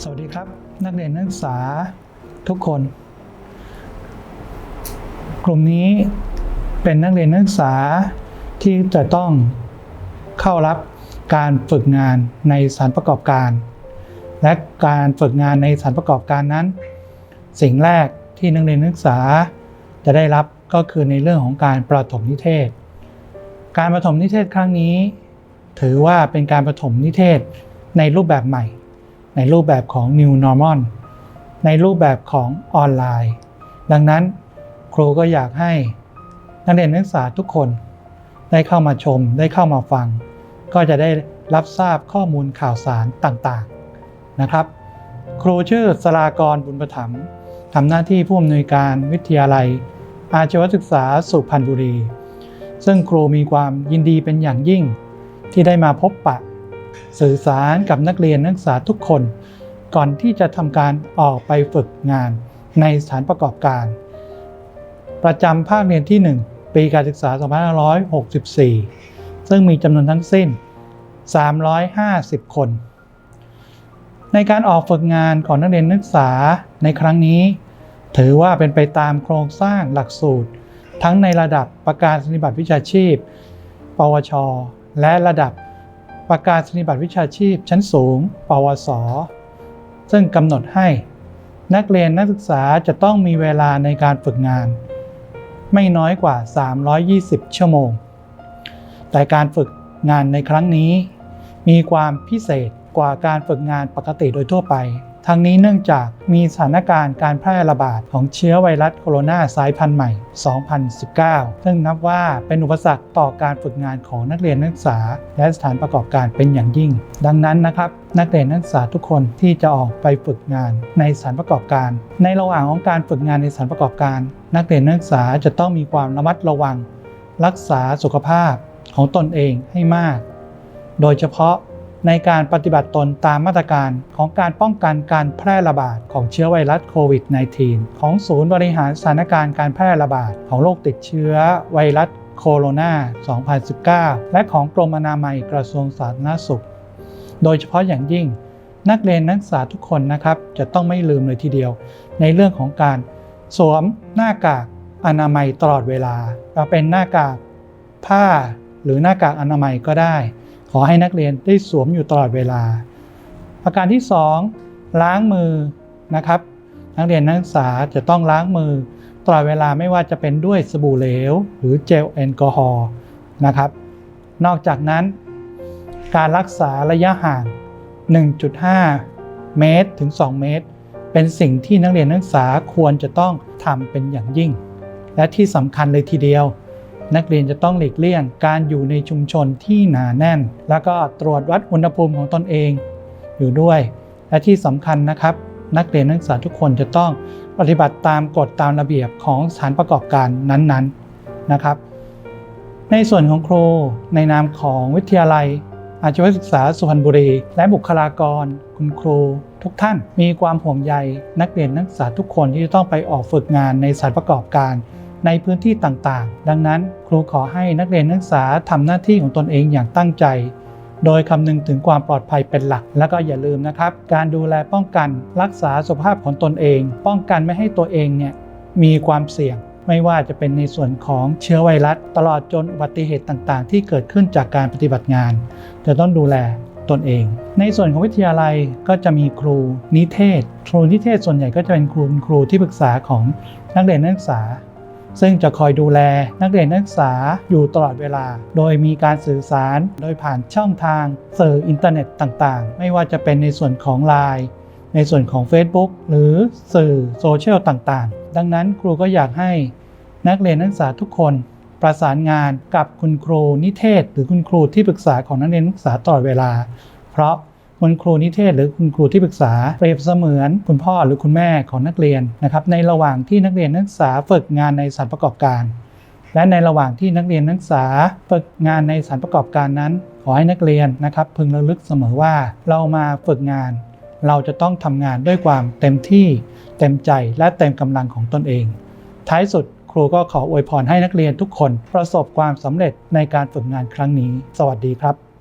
สวัสดีครับ นักเรียนนักศึกษาทุกคน กลุ่มนี้เป็นนักเรียนนักศึกษาที่จะต้องเข้ารับการฝึกงานในสถานประกอบการ และการฝึกงานในสถานประกอบการนั้น สิ่งแรกที่นักเรียนนักศึกษาจะได้รับก็คือในเรื่องของการประถมนิเทศ การประถมนิเทศครั้งนี้ ถือว่าเป็นการประถมนิเทศในรูปแบบใหม่ ในรูปแบบของ New Normal ในรูปแบบของออนไลน์ ดังนั้นครูก็อยากให้นักเรียนนักศึกษาทุกคนได้เข้ามาชมได้เข้ามาฟัง ก็จะได้รับทราบข้อมูลข่าวสารต่างๆนะครับ ครูชื่อสลากรบุญประถมทำหน้าที่ผู้อำนวยการวิทยาลัย อาชีวศึกษาสุพรรณบุรี ซึ่งครูมีความยินดีเป็นอย่างยิ่งที่ได้มาพบปะ สื่อสารกับนักเรียนนักศึกษาทุกคน ก่อนที่จะทำการออกไปฝึกงานในสถานประกอบการ ประจำภาคเรียนที่ 1 ปีการศึกษา 2564 ซึ่งมีจำนวนทั้งสิ้น 350 คน ในการออกฝึกงานของนักเรียนนักศึกษาในครั้งนี้ ถือว่าเป็นไปตามโครงสร้างหลักสูตร ทั้งในระดับประกาศนียบัตรวิชาชีพ ปวช และระดับ ประกาศนียบัตรวิชาชีพชั้นสูง ปวส ซึ่งกำหนดให้ นักเรียนนักศึกษาจะต้องมีเวลาในการฝึกงาน ไม่น้อยกว่า 320 ชั่วโมง แต่การฝึกงานในครั้งนี้ มีความพิเศษกว่าการฝึกงานปกติโดยทั่วไป ทั้งนี้เนื่องจากมีสถานการณ์การแพร่ระบาดของเชื้อไวรัสโคโรนาสายพันธุ์ใหม่ 2019 ซึ่งนับว่าเป็นอุปสรรคต่อการฝึกงานของนักเรียนนักศึกษา และสถานประกอบการเป็นอย่างยิ่ง ดังนั้นนะครับ นักเรียนนักศึกษาทุกคนที่จะออกไปฝึกงานในสถานประกอบการ ในระหว่างของการฝึกงานในสถานประกอบการ นักเรียนนักศึกษาจะต้องมีความระมัดระวัง รักษาสุขภาพของตนเองให้มาก โดยเฉพาะ ในการปฏิบัติตนตามมาตรการของการป้องกันการแพร่ระบาดของเชื้อไวรัสโควิด -19 ของศูนย์บริหารสถานการณ์การแพร่ระบาดของโรคติดเชื้อไวรัสโคโรนา 2019 และของกรมอนามัยกระทรวงสาธารณสุข โดยเฉพาะอย่างยิ่ง นักเรียนนักศึกษาทุกคนนะครับ จะต้องไม่ลืมเลยทีเดียว ในเรื่องของการสวมหน้ากากอนามัยตลอดเวลาจะเป็นหน้ากากผ้าหรือหน้ากากอนามัยก็ได้ ขอให้นักเรียนได้สวมอยู่ตลอดเวลา ประการที่ 2 ล้างมือนะครับ นักเรียนนักศึกษาจะต้องล้างมือตลอดเวลาไม่ว่าจะเป็นด้วยสบู่เหลว หรือเจลแอลกอฮอล์นะครับ นอกจากนั้น การรักษาระยะห่าง 1.5 เมตรถึง 2 เมตร เป็นสิ่งที่นักเรียนนักศึกษาควรจะต้องทำเป็นอย่างยิ่ง และที่สำคัญเลยทีเดียว นักเรียนจะต้องหลีกเลี่ยง การอยู่ในชุมชนที่หนาแน่น แล้วก็ตรวจวัดอุณหภูมิของตนเอง อยู่ด้วย และที่สำคัญนะครับ นักเรียนนักศึกษาทุกคนจะต้องปฏิบัติตามกฎตามระเบียบของสถานประกอบการนั้นๆนะครับ ในส่วนของครูในนามของวิทยาลัย อาชีวศึกษาสุพรรณบุรี และบุคลากร คุณครู ทุกท่านมีความห่วงใย นักเรียนนักศึกษาทุกคนที่จะต้องไปออกฝึกงานในสถานประกอบการ ในพื้นที่ต่างๆ ดังนั้นครูขอให้นักเรียนนักศึกษาทำหน้าที่ของตนเองอย่างตั้งใจ โดยคำนึงถึงความปลอดภัยเป็นหลัก แล้วก็อย่าลืมนะครับ การดูแลป้องกันรักษาสุขภาพของตนเอง ป้องกันไม่ให้ตัวเองเนี่ยมีความเสี่ยงไม่ว่าจะเป็นในส่วนของเชื้อไวรัส ตลอดจนอุบัติเหตุต่างๆ ที่เกิดขึ้นจากการปฏิบัติงาน จะต้องดูแลตนเอง ในส่วนของวิทยาลัยก็จะมีครูนิเทศ ครูนิเทศส่วนใหญ่ก็จะเป็นครูครูที่ปรึกษาของนักเรียนนักศึกษา ซึ่งจะคอยดูแลนักเรียนนักศึกษาอยู่ตลอดเวลา โดยมีการสื่อสารโดยผ่านช่องทางสื่ออินเทอร์เน็ตต่างๆ ไม่ว่าจะเป็นในส่วนของ Line ในส่วนของ Facebook หรือสื่อโซเชียลต่างๆ ดังนั้นครูก็อยากให้นักเรียนนักศึกษาทุกคนประสานงานกับคุณครูนิเทศ หรือคุณครูที่ปรึกษาของนักเรียนนักศึกษาตลอดเวลา เพราะ คุณครูนิเทศ หรือคุณครูที่ปรึกษาเปรียบเสมือนคุณพ่อหรือคุณแม่ของนักเรียนนะครับในระหว่างที่นักเรียนนักศึกษาฝึกงานในสถานประกอบการ และในระหว่างที่นักเรียนนักศึกษาฝึกงานในสถานประกอบการนั้น ขอให้นักเรียนนะครับพึงระลึกเสมอว่าเรามาฝึกงาน เราจะต้องทำงานด้วยความเต็มที่เต็มใจและเต็มกำลังของตนเอง ท้ายสุดครูก็ขออวยพรให้นักเรียนทุกคนประสบความสำเร็จในการฝึกงานครั้งนี้ สวัสดีครับ